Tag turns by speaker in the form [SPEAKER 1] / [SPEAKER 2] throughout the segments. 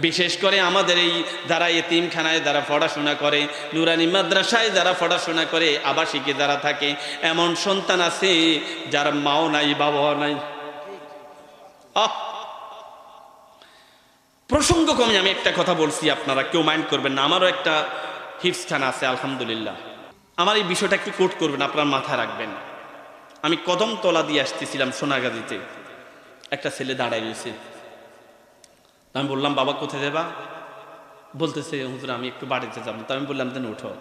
[SPEAKER 1] বিশেষ করে আমাদের এই যারা এতিমখানায় যারা পড়াশোনা করে, নুরানি মাদ্রাসায় যারা পড়াশোনা করে, আবাসিকে যারা থাকে, এমন সন্তান আছে যার মাও নাই, বাবাও নাই। আহ! প্রসঙ্গক্রমে আমি একটা কথা বলছি আপনারা, কেউ মাইন্ড করবেন না। আমারও একটা হিপস্থান আছে, আলহামদুলিল্লাহ। আমার এই বিষয়টা একটু কোট করবেন, আপনার মাথায় রাখবেন। আমি কদম তলা দিয়ে আসতেছিলাম সোনাগাজিতে। একটা ছেলে দাঁড়ায় রয়েছে। আমি বললাম, বাবা, কোথায় যাবা? বলতেছে, হুজুর, আমি একটু বাড়িতে যাব। তো আমি বললাম, দেন উঠো।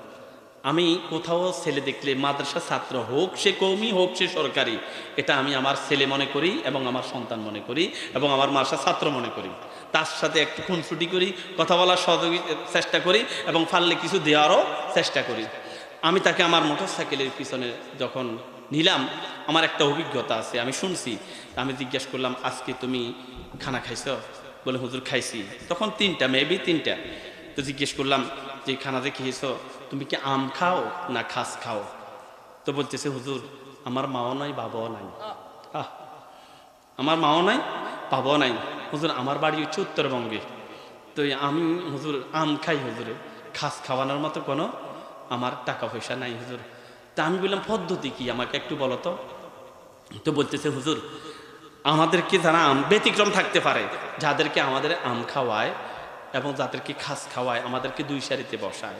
[SPEAKER 1] আমি কোথাও ছেলে দেখলে, মাদ্রাসা ছাত্র হোক সে কৌমি, হোক সে সরকারি, এটা আমি আমার ছেলে মনে করি এবং আমার সন্তান মনে করি এবং আমার মাসা ছাত্র মনে করি। তার সাথে একটু খুনসুটি করি, কথা বলার সহযোগী চেষ্টা করি এবং পারলে কিছু দেওয়ারও চেষ্টা করি। আমি তাকে আমার মোটর সাইকেলের পিছনে যখন নিলাম, আমার একটা অভিজ্ঞতা আছে, আমি শুনছি। আমি জিজ্ঞেস করলাম, আজকে তুমি খানা খাইছো? বলে হুজুর খাইছি। তখন তিনটা মেবি তিনটা। তো জিজ্ঞেস করলাম যে খানা যে খেয়েছো তুমি কি আম খাও না খাস খাও? তো বলতেছে হুজুর আমার মাও নাই বাবাও নাই। আহ, আমার মাও নাই বাবাও নাই। হুজুর আমার বাড়ি হচ্ছে উত্তরবঙ্গে। তো আমি হুজুর আম খাই হুজুরে। খাস খাওয়ানোর মতো কোনো আমার টাকা পয়সা নাই হুজুর। তা আমি বললাম পদ্ধতি কি আমাকে একটু বলো তো? তো বলতেছে হুজুর আমাদেরকে যারা আম ব্যতিক্রম থাকতে পারে, যাদেরকে আমাদের আম খাওয়ায় এবং যাদেরকে খাস খাওয়ায়, আমাদেরকে দুই সারিতে বসায়।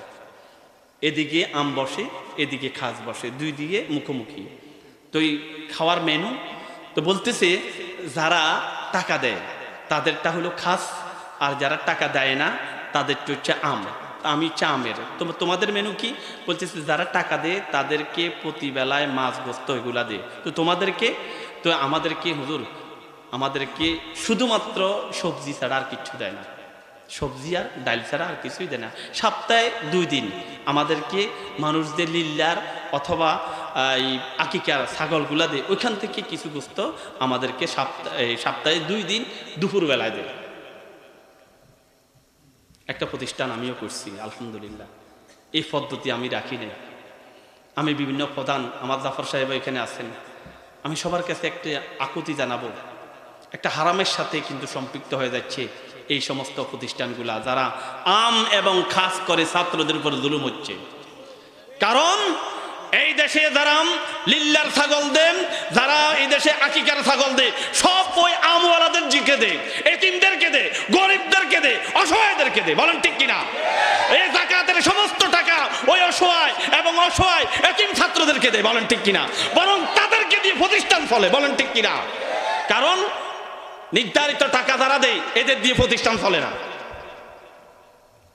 [SPEAKER 1] এদিকে আম বসে, এদিকে খাস বসে, দুই দিকে মুখোমুখি। তো এই খাওয়ার মেনু, তো বলতেছে যারা টাকা দেয়, তাদেরটা হলো খাস, আর যারা টাকা দেয় না, তাদেরটা হচ্ছে আম। আমি চা আমের। তোমাদের মেনু কি? বলতেছে যারা টাকা দেয়, তাদেরকে প্রতিবেলায় মাছ গোস্ত এগুলা দেয়। তো তোমাদেরকে তো আমাদেরকে হুজুর? আমাদেরকে শুধুমাত্র সবজি ছাড়া আর কিচ্ছু দেয় না। সবজি আর ডাল ছাড়া আর কিছুই দেয় না। সপ্তাহে দুই দিন আমাদেরকে মানুষদের লিল্লার অথবা এই আকিকার ছাগলগুলা দেয়। ওইখান থেকে কিছু গোস্ত আমাদেরকে সপ্তাহে সপ্তাহে দুই দিন দুপুরবেলায় দেয়। একটা প্রতিষ্ঠান আমিও করছি, আলহামদুলিল্লাহ। এই পদ্ধতি আমি রাখি নাই। আমি বিভিন্ন প্রধান, আমার জাফর সাহেব এখানে আছেন। আমি সবার কাছে একটা আকুতি জানাব। একটা হারামের সাথে কিন্তু সম্পৃক্ত হয়ে যাচ্ছে এই সমস্ত প্রতিষ্ঠানগুলা যারা আম এবং খাস করে ছাত্রদের উপর জুলুম হচ্ছে। কারণ এই দেশে যারা লিল্লার ছাগল দেন, যারা এই দেশে আকিকার ছাগল দে সব ওই আমওয়ালাদের জিকে দে, এতিমদেরকে দে, গরিবদেরকে দে, অসহায়দেরকে দে। বলেন ঠিক কিনা? এই জাকাতের সমস্ত টাকা ওই অসহায় এবং অসহায় এতিম ছাত্রদেরকে দে। বলেন ঠিক কিনা? বরং তাদেরকে দিয়ে প্রতিষ্ঠান চলে, বলেন ঠিক কিনা? কারণ নির্ধারিত টাকা যারা দেয়, এদের দিয়ে প্রতিষ্ঠান চলে না।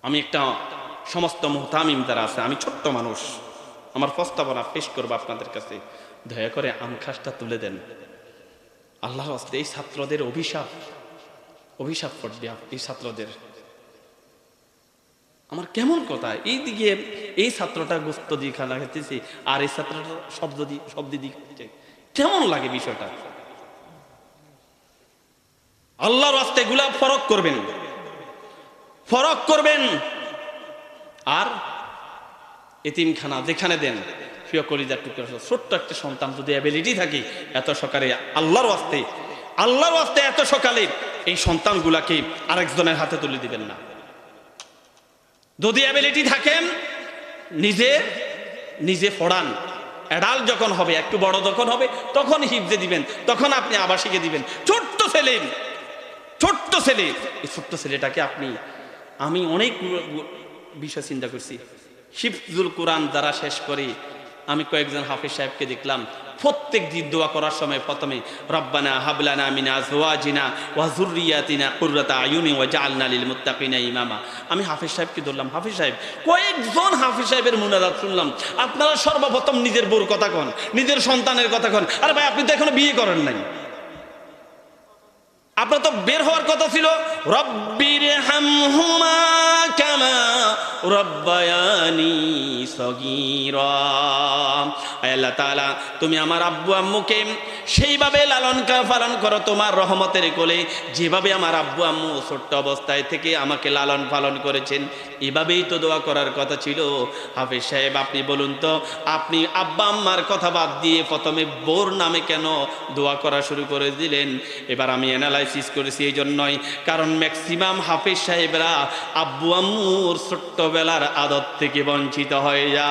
[SPEAKER 1] আমি একটা সমস্ত মোহতামিম যারা আছে, আমি ছোট্ট মানুষ। আমার প্রস্তাবনা পেশ করব আপনাদের কাছে। দয়া করে আম খাসটা তুলে দেন। আল্লাহ আস্তে এই ছাত্রদের অভিশাপ। অভিশাপ করবে এই ছাত্রদের। আমার কেমন কথা? এই দিকে এই ছাত্রটা গোস্ত দিয়ে খানা খেতেছে, আর এই ছাত্রটা শব্দ দিয়ে শব্দ দিয়ে খাচ্ছে। কেমন লাগে বিষয়টা? আল্লাহর রাস্তে এগুলা ফরক করবেন। ফরক করবেন। আর এতিমখানা যেখানে দেন ছোট্ট একটা সন্তান যদি অ্যাবিলিটি থাকে, এত সকালে আল্লাহর ওয়াস্তে আল্লাহর ওয়াস্তে এত সকালে এই সন্তানগুলাকে আরেকজনের হাতে তুলে দিবেন না। যদি অ্যাবিলিটি থাকেন, নিজে নিজে ফড়ান অ্যাডাল যখন হবে, একটু বড় যখন হবে, তখন হিফজে দিবেন, তখন আপনি আবাসিকে দিবেন। ছোট্ট ছেলে ছোট্ট ছেলে। এই ছোট্ট ছেলেটাকে আপনি, আমি অনেক বিষয় চিন্তা করছি। হিফজুল কোরআন দ্বারা শেষ করে আমি কয়েকজন হাফিজ সাহেবকে দেখলাম প্রত্যেক দিন দোয়া করার সময় প্রথমে রব্বানা হাবলানা মিনা জোয়াজিনা ওয়াজুরিয়াতিনা কুররাতা আয়ুনি ওয়া জালনা লিল মুত্তাকিনা ইমামা। আমি হাফিজ সাহেবকে ধরলাম, হাফিজ সাহেব, কয়েকজন হাফিজ সাহেবের মুনাজাত শুনলাম। আপনারা সর্বপ্রথম নিজের বউর কথা কন, নিজের সন্তানের কথা কন। আরে ভাই, আপনি তো এখনও বিয়ে করেন নাই। আপনার তো বের হওয়ার কথা ছিল। রব্বির হামহুমা কামা রব্বায়ানি সগীরা। আল্লাহ তাআলা, তুমি আমার আব্বু আম্মুকে সেইভাবে লালন পালন করো, তোমার রহমতের কোলে। যেভাবে আমার আব্বু আম্মু ছোট্ট অবস্থায় থেকে আমাকে লালন পালন করেছেন, এভাবেই তো দোয়া করার কথা ছিল। হাফিজ সাহেব, আপনি বলুন তো, আপনি আব্বা আম্মার কথা বাদ দিয়ে প্রথমে বোর নামে কেন দোয়া করা শুরু করে দিলেন? এবার আমি অ্যানালাইজ অ্যানালাইসিস করেছি এই জন্যই। কারণ ম্যাক্সিমাম হাফিজ সাহেবরা আব্বু আম্মুর ছোট্টবেলার আদত থেকে বঞ্চিত হয়ে যায়।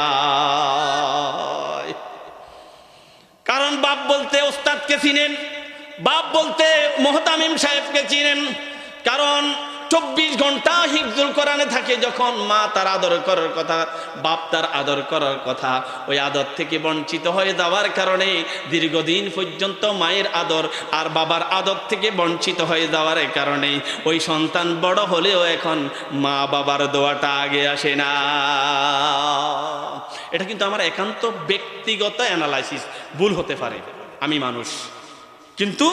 [SPEAKER 1] কারণ বাপ বলতে ওস্তাদকে চিনেন, বাপ বলতে মোহতামিম সাহেবকে চিনেন। কারণ চব্বিশ ঘণ্টা হিফজুল কোরআনে থাকে যখন মা তার আদর করার কথা, বাপ তার আদর করার কথা, ওই আদর থেকে বঞ্চিত হয়ে যাওয়ার কারণে দীর্ঘদিন পর্যন্ত মায়ের আদর আর বাবার আদর থেকে বঞ্চিত হয়ে যাওয়ার কারণে ওই সন্তান বড় হলেও এখন মা বাবার দোয়াটা আগে আসে না। এটা কিন্তু আমার একান্ত ব্যক্তিগত অ্যানালাইসিস, ভুল হতে পারে, আমি মানুষ। কিন্তু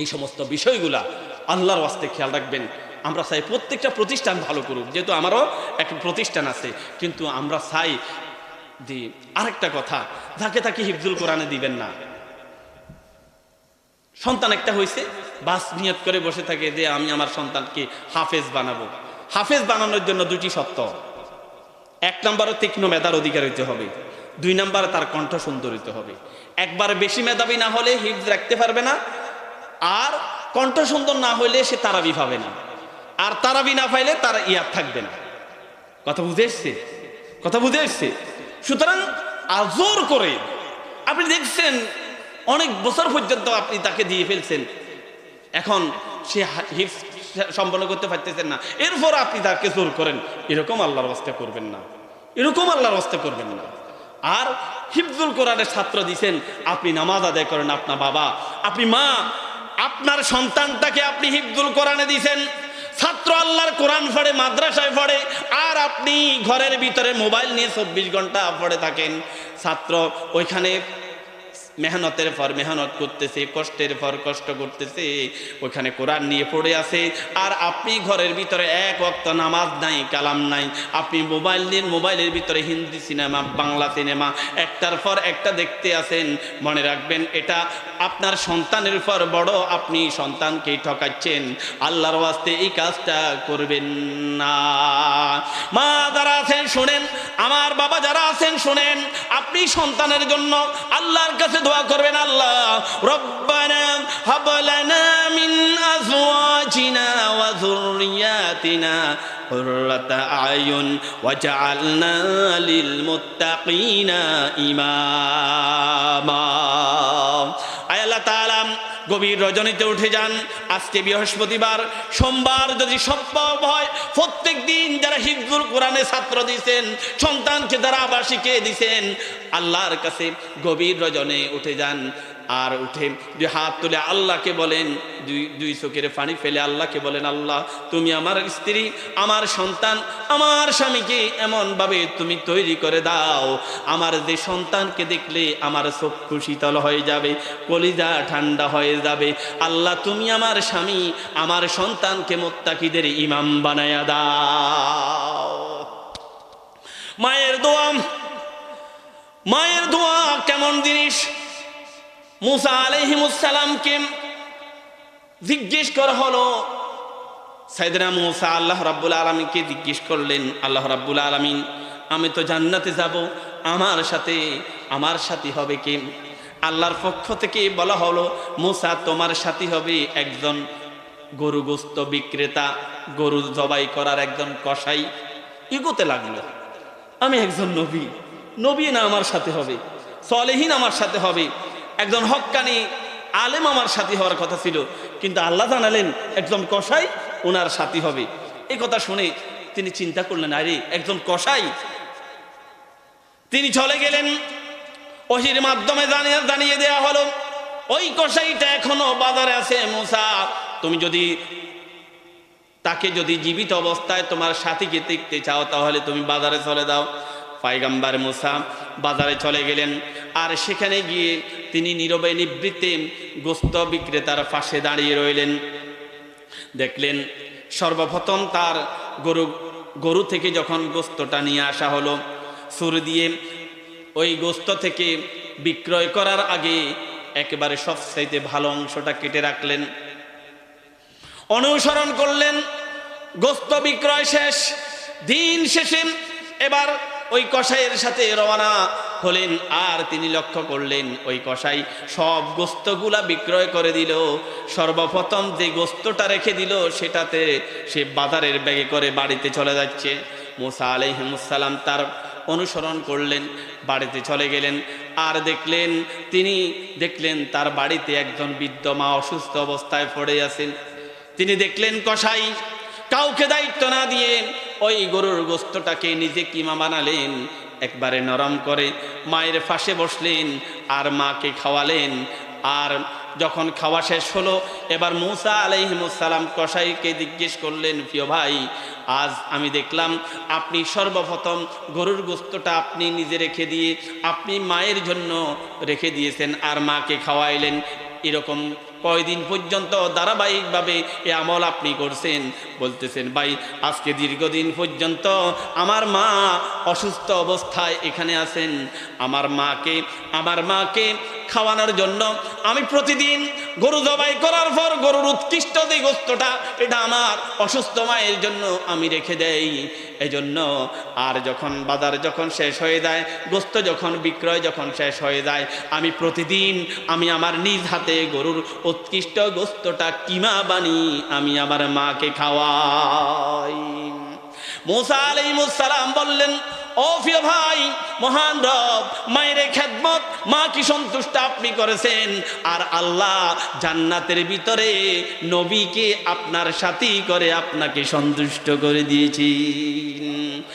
[SPEAKER 1] এই সমস্ত বিষয়গুলা আল্লাহর ওয়াস্তে খেয়াল রাখবেন। আমরা চাই প্রত্যেকটা প্রতিষ্ঠান ভালো করুক, যেহেতু আমারও এক প্রতিষ্ঠান আছে। কিন্তু আমরা চাই যে আরেকটা কথা, যাকে তাকে হিফজুল কোরআনে দিবেন না। সন্তান একটা হয়েছে বাস নিয়ত করে বসে থাকে যে আমি আমার সন্তানকে হাফেজ বানাবো। হাফেজ বানানোর জন্য দুটি সত্য এক নম্বরে তীক্ষ্ণ মেধার অধিকার হইতে হবে। দুই নম্বরে তার কণ্ঠ সুন্দর হইতে হবে। একবার বেশি মেধাবী না হলে হিফজ রাখতে পারবে না, আর কণ্ঠ সুন্দর না হইলে সে তারাবি পাবে না। আর তারাবি না পাইলে তার ইয়াদ থাকবে না। কথা বুঝে এসছে? কথা বুঝে এসছে? সুতরাং আজোর করে আপনি দেখছেন, অনেক বছর পর্যন্ত আপনি তাকে দিয়ে ফেলছেন। এখন সে হিফ সম্পন্ন করতে পারতেছেন না। এরপর আপনি তাকে জোর করেন। এরকম আল্লাহর অবস্থা করবেন না। এরকম আল্লাহর অবস্থা করবেন না। আর হিফজুল কোরআনের ছাত্র দিছেন, আপনি নামাজ আদায় করেন আপনার বাবা। আপনি মা, আপনার সন্তানটাকে আপনি হিফজুল কোরআনে দিছেন। ছাত্র আল্লাহর কোরআন পড়ে, মাদ্রাসায় পড়ে, আর আপনি ঘরের ভিতরে মোবাইল নিয়ে চব্বিশ ঘণ্টা পড়ে থাকেন। ছাত্র, ওইখানে মেহনতের পর মেহনত করতেছে, কষ্টের পর কষ্ট করতেছে ওখানে কোরআন নিয়ে পড়ে আছে। আর আপনি ঘরের ভিতরে এক অক্ত নামাজ নাই, কালাম নাই। আপনি মোবাইল নিয়ে, মোবাইলের ভিতরে হিন্দি সিনেমা, বাংলা সিনেমা, একটার পর একটা দেখতে আছেন, মনে রাখবেন, এটা আপনার সন্তানের পর বড়, আপনি সন্তানকে ঠকাচ্ছেন। আল্লাহর ওয়াস্তে এই কাজটা করবেন না। মা যারা আছেন, শোনেন, আমার বাবা যারা আছেন, শোনেন, আপনি সন্তানের জন্য আল্লাহর কাছে দোয়া করবেন আল্লাহ রব্বানা হাব লানা মিন আজওয়াজিনা ওয়া যুররিয়াতিনা قرة أعين وجعلنا للمتقين إماما আয় আল্লাহ তাআলা গভীর রজনীতে উঠে যান আজকে বৃহস্পতিবার সোমবার যদি সম্ভব হয় প্রত্যেক দিন যারা হিফজুল কোরআনে ছাত্র দিয়েছেন সন্তানকে যারা আবার শিখিয়ে দিছেন। আল্লাহর কাছে গভীর রজনে উঠে যান, আর উঠে দুই হাত তুলে আল্লাহকে বলেন, দুই দুই চোখের পানি ফেলে আল্লাহকে বলেন, আল্লাহ, তুমি আমার স্ত্রী, আমার সন্তান, আমার স্বামীকে এমনভাবে তুমি তৈরি করে দাও। আমার যে সন্তানকে দেখলে আমার চক্ষু শীতল হয়ে যাবে, কলিজা ঠান্ডা হয়ে যাবে। আল্লাহ, তুমি আমার স্বামী, আমার সন্তানকে মোত্তাকিদের ইমাম বানায়া দাও। মায়ের দোয়া মায়ের দোয়া কেমন জিনিস? মুসা আলহিমুসালামকে জিজ্ঞেস করা হলো সাইদনা মুসা আল্লাহ রাব্বুল আলমীকে জিজ্ঞেস করলেন, আল্লাহ রাব্বুল আলমিন, আমি তো জান্নাতে যাব, আমার সাথে, আমার সাথী হবে কে? আল্লাহর পক্ষ থেকে বলা হলো, মুসা তোমার সাথী হবে একজন গরু গোস্ত বিক্রেতা, গরু জবাই করার একজন কসাই। ইগোতে লাগল। আমি একজন নবী। নবী না আমার সাথে হবে। সলেহীন আমার সাথে হবে। একজন হক্কানি আলেম আমার সাথী হওয়ার কথা ছিল। কিন্তু আল্লাহ জানালেন, একজন কসাই ওনার সাথী হবে। এই কথা শুনে তিনি চিন্তা করলেন, আরে, একজন কসাই? তিনি চলে গেলেন। ওহির মাধ্যমে জানিয়ে জানিয়ে দেওয়া হলো, ওই কসাইটা এখনও বাজারে আছে, মুসা। তুমি যদি তাকে যদি জীবিত অবস্থায় তোমার সাথীকে দেখতে চাও, তাহলে তুমি বাজারে চলে দাও পাইগাম্বার মুসা বাজারে চলে গেলেন। আর সেখানে গিয়ে তিনি নীরবে নিবৃত্তে গোস্ত বিক্রেতার পাশে দাঁড়িয়ে রইলেন। দেখলেন সর্বপ্রথম তার গরু গরু থেকে যখন গোস্তটা নিয়ে আসা হলো, সুর দিয়ে ওই গোস্ত থেকে বিক্রয় করার আগে একেবারে সবচাইতে ভালো অংশটা কেটে রাখলেন। অনুসরণ করলেন, গোস্ত বিক্রয় শেষ, দিন শেষে এবার ওই কষাইয়ের সাথে রওনা হলেন। আর তিনি লক্ষ্য করলেন, ওই কসাই সব গোস্তগুলা বিক্রয় করে দিল। সর্বপ্রথম যে গোস্তটা রেখে দিল, সেটাতে সে বাজারের ব্যাগে করে বাড়িতে চলে যাচ্ছে। মুসা আলাইহিমুসালাম তার অনুসরণ করলেন, বাড়িতে চলে গেলেন। আর দেখলেন, তিনি দেখলেন তার বাড়িতে একজন বৃদ্ধ মা অসুস্থ অবস্থায় পড়ে আছেন। তিনি দেখলেন কসাই, কাউকে দায়িত্ব না দিয়ে ওই গরুর গোস্তটাকে নিজে কিমা বানালেন, একবারে নরম করে মায়ের ফাঁসে বসলেন, আর মাকে খাওয়ালেন। আর যখন খাওয়া শেষ হলো, এবার মুসা আলাইহিমুসালাম কসাইকে জিজ্ঞেস করলেন, প্রিয় ভাই, আজ আমি দেখলাম আপনি সর্বপ্রথম গরুর গোস্তটা আপনি নিজে রেখে দিয়ে, আপনি মায়ের জন্য রেখে দিয়েছেন, আর মাকে খাওয়াইলেন। এরকম কয়দিন পর্যন্ত ধারাবাহিকভাবে এ আমল আপনি করছেন? বলতেছেন, ভাই, আজকে দীর্ঘদিন পর্যন্ত আমার মা অসুস্থ অবস্থায় এখানে আছেন। আমার মাকে আমার মাকে খাওয়ানোর জন্য আমি প্রতিদিন গরু জবাই করার পর গরুর উৎকৃষ্ট যে গোস্তটা, এটা আমার অসুস্থ মায়ের জন্য আমি রেখে দেই। এজন্য আর যখন বাজার যখন শেষ হয়ে যায়, গোস্ত যখন বিক্রয় যখন শেষ হয়ে যায়, আমি প্রতিদিন আমি আমার নিজ হাতে গরুর উৎকৃষ্ট গোস্তটা কিমা বানি আমি আমার মাকে খাওয়াই। মোসা আলাইহিসসালাম বললেন ও প্রিয় ভাই, মহান রব, মায়ের খেদমত, মা কি সন্তুষ্ট আপনি করেছেন? আর আল্লাহ জান্নাতের ভিতরে নবীকে আপনার সাথী করে আপনাকে সন্তুষ্ট করে দিয়েছি